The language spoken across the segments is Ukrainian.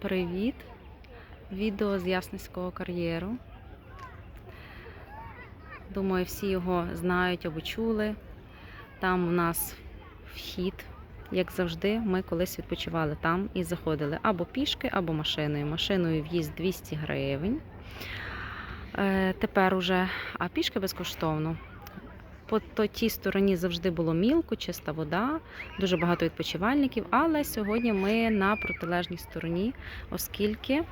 Привіт! Відео з Ясницького кар'єру. Думаю, всі його знають або чули. Там у нас вхід, як завжди, ми колись відпочивали там і заходили або пішки, або машиною. Машиною в'їзд 200 гривень. Е, тепер уже, а пішки безкоштовно. По то- тій стороні завжди було мілко, чиста вода, дуже багато відпочивальників, але сьогодні ми на протилежній стороні, оскільки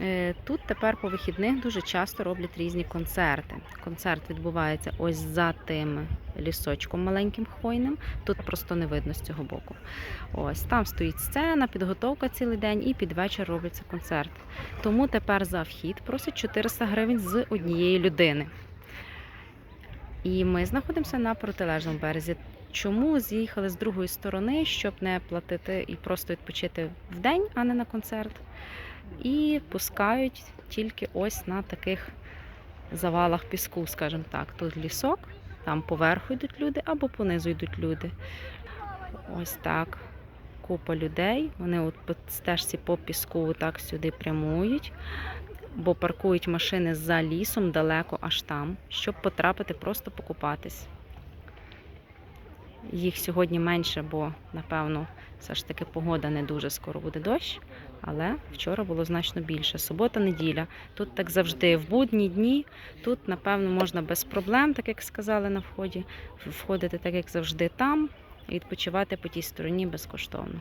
е, тут тепер по вихідних дуже часто роблять різні концерти. Концерт відбувається ось за тим лісочком маленьким хвойним. Тут просто не видно з цього боку. Ось там стоїть сцена, підготовка цілий день і під вечір робиться концерт. Тому тепер за вхід просять 400 гривень з однієї людини. І ми знаходимося на протилежному березі. Чому з'їхали з другої сторони, щоб не платити і просто відпочити в день, а не на концерт? І пускають тільки ось на таких завалах піску, скажімо так. Тут лісок, там поверху йдуть люди або понизу йдуть люди. Ось так. Купа людей. Вони от по стежці по піску так сюди прямують, бо паркують машини за лісом далеко аж там, щоб потрапити просто покупатись. Їх сьогодні менше, бо, напевно, все ж таки погода не дуже скоро буде дощ. Але вчора було значно більше. Субота, неділя. Тут так завжди. В будні дні тут, напевно, можна без проблем, так як сказали на вході, входити так, як завжди, там і відпочивати по тій стороні безкоштовно.